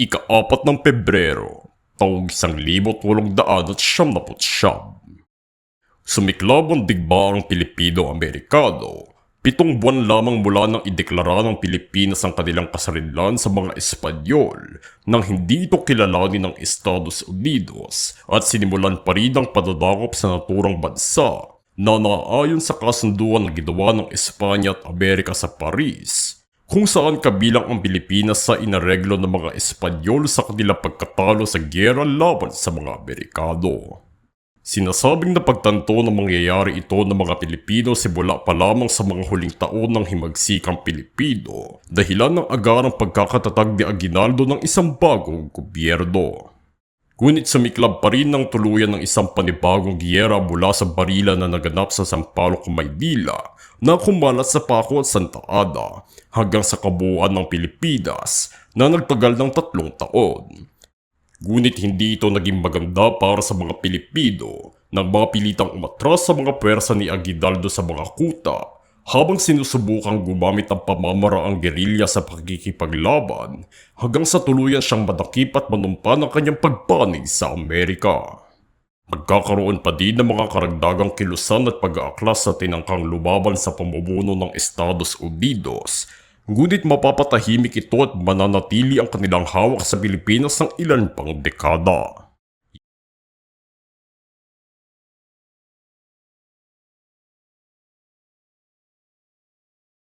ika-apat ng Pebrero, taong 1879. Sumiklab ang digbaang Pilipino-Amerikano, pitong buwan lamang mula nang ideklara ng Pilipinas ang kanilang kasarinlan sa mga Espanyol nang hindi ito kilalanin ng Estados Unidos at sinimulan pa rin ang padadakop sa naturang bansa na naayon sa kasunduan na ginawa ng Espanya at Amerika sa Paris kung saan kabilang ang Pilipinas sa inareglo ng mga Espanyol sa kanilang pagkatalo sa gera laban sa mga Amerikano. Sinasabing na pagtanto ng mangyayari ito ng mga Pilipino simula pa lamang sa mga huling taon ng himagsikang Pilipino dahilan ng agarang pagkakatatag ni Aguinaldo ng isang bagong gobyerno. Ngunit sumiklab pa rin ng tuluyan ng isang panibagong giyera mula sa barila na naganap sa Sampaloc, Maynila na kumalat sa Paco at Santa Ada hanggang sa kabuuan ng Pilipinas na nagtagal ng tatlong taon. Ngunit hindi ito naging maganda para sa mga Pilipino nang mapilitang umatras sa mga pwersa ni Aguinaldo sa mga kuta habang sinusubukang gumamit ng pamamaraang gerilya sa pakikipaglaban hanggang sa tuluyan siyang madakip at manumpa ng kanyang pagpanig sa Amerika. Magkakaroon pa din ng mga karagdagang kilusan at pag-aaklas sa tinangkang lumaban sa pamumuno ng Estados Unidos Ngunit mapapatahimik ito at mananatili ang kanilang hawak sa Pilipinas ng ilan pang dekada.